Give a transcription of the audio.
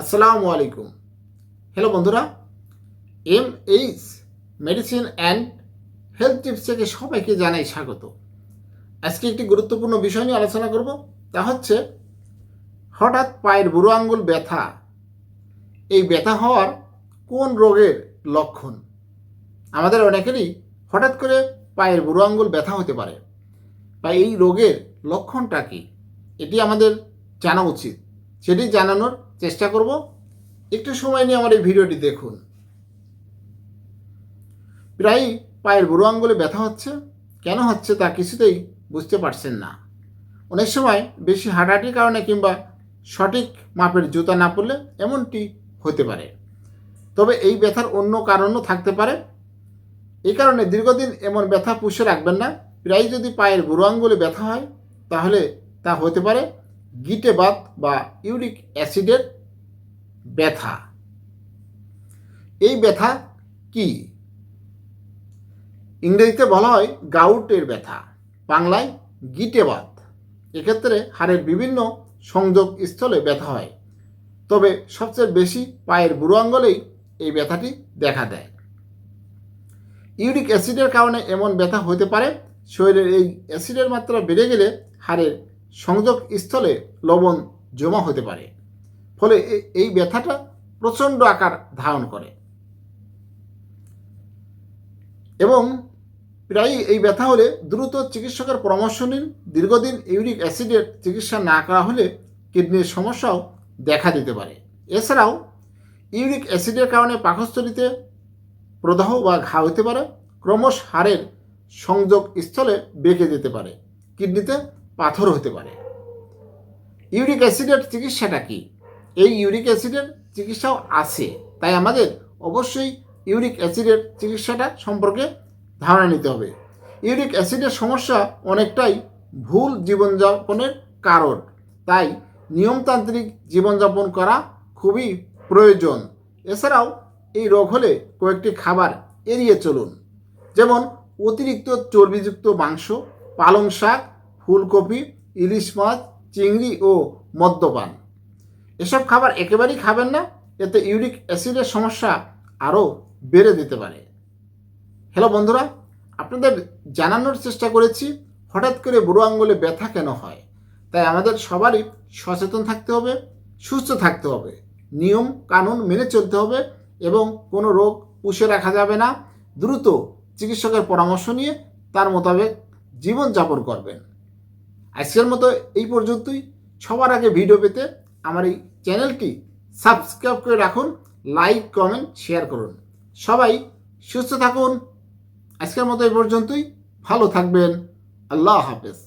আসসালামু আলাইকুম। হ্যালো বন্ধুরা M H medicine and health tips থেকে সবাইকে জানাই স্বাগত। আজকে একটি গুরুত্বপূর্ণ বিষয় নিয়ে আলোচনা করব, তা হচ্ছে হঠাৎ পায়ের বুড়ো আঙ্গুল ব্যথা। এই ব্যথা হওয়ার কোন রোগের লক্ষণ? আমাদের অনেকেরই হঠাৎ করে পায়ের বুড়ো আঙ্গুল ব্যথা হতে পারে। বা এই রোগের লক্ষণটা কি? এটি আমাদের জানা উচিত। সেটি জানানোর চেষ্টা করব। একটু সময় নিয়ে আমার এই ভিডিওটি দেখুন। প্রায়ই পায়ের বুড়ো আঙ্গুলে ব্যথা হচ্ছে। কেন হচ্ছে তা কিছুতেই বুঝতে পারছেন না। অনেক সময় বেশি হাঁটাহাঁটির কারণে কিংবা সঠিক মাপের জুতা না পরলে এমনটি হতে পারে। তবে এই ব্যথার অন্য কারণও থাকতে পারে। এই কারণে দীর্ঘদিন এমন ব্যথা পুষে রাখবেন না। প্রায় যদি পায়ের বুড়ো আঙ্গুলে ব্যথা হয়, তাহলে তা হতে পারে। গিটে বাত বা ইউরিক অ্যাসিডের ব্যথা। এই ব্যথা কি? ইংরেজিতে বলা হয় গাউটের ব্যথা, বাংলায় গিটে বাত এক্ষেত্রে হাড়ের বিভিন্ন সংযোগ স্থলে ব্যথা হয়, তবে সবচেয়ে বেশি পায়ের বুড়ো আঙ্গলেই এই ব্যথাটি দেখা দেয়। ইউরিক অ্যাসিডের কারণে এমন ব্যথা হতে পারে, শরীরের এই অ্যাসিডের মাত্রা বেড়ে গেলে হাড়ের সংযোগ স্থলে লবণ জমা হতে পারে, ফলে এই ব্যথাটা প্রচণ্ড আকার ধারণ করে। এবং প্রায়ই এই ব্যথা হলে দ্রুত চিকিৎসকের পরামর্শ নিন। দীর্ঘদিন ইউরিক অ্যাসিডের চিকিৎসা না করা হলে কিডনির সমস্যাও দেখা দিতে পারে। এছাড়াও ইউরিক অ্যাসিডের কারণে পাকস্থলিতে প্রদাহ বা ঘা হতে পারে, ক্রমশ হাড়ের সংযোগ স্থলে বেঁকে যেতে পারে, কিডনিতে পাথর হতে পারে। ইউরিক অ্যাসিডের চিকিৎসাটা কি? এই ইউরিক অ্যাসিডের চিকিৎসাও আছে, তাই আমাদের অবশ্যই ইউরিক অ্যাসিডের চিকিৎসাটা সম্পর্কে ধারণা নিতে হবে। ইউরিক অ্যাসিডের সমস্যা অনেকটাই ভুল জীবনযাপনের কারণ, তাই নিয়মতান্ত্রিক জীবনযাপন করা খুবই প্রয়োজন। এছাড়াও এই রোগ হলে কয়েকটি খাবার এড়িয়ে চলুন, যেমন অতিরিক্ত চর্বিযুক্ত মাংস, পালং শাক ফুলকপি, ইলিশ মাছ, চিংড়ি ও মদ্যপান। এসব খাবার একেবারেই খাবেন না, এতে ইউরিক অ্যাসিডের সমস্যা আরও বেড়ে দিতে পারে। হ্যালো বন্ধুরা, আপনাদের জানানোর চেষ্টা করেছি, হঠাৎ করে বুড়ো আঙ্গুলে ব্যথা কেন হয়? তাই আমাদের সবারই সচেতন থাকতে হবে, সুস্থ থাকতে হবে। নিয়ম, কানুন মেনে চলতে হবে এবং কোনো রোগ পুষে রাখা যাবে না। দ্রুত চিকিৎসকের পরামর্শ নিয়ে তার মোতাবেক জীবনযাপন করবেন। আজকের মতো এই পর্যন্তই। সবার আগে ভিডিও পেতে আমার এই চ্যানেলটি সাবস্ক্রাইব করে রাখুন লাইক কমেন্ট শেয়ার করুন। সবাই সুস্থ থাকুন। আজকের মতো এই পর্যন্তই। ভালো থাকবেন। আল্লাহ হাফেজ।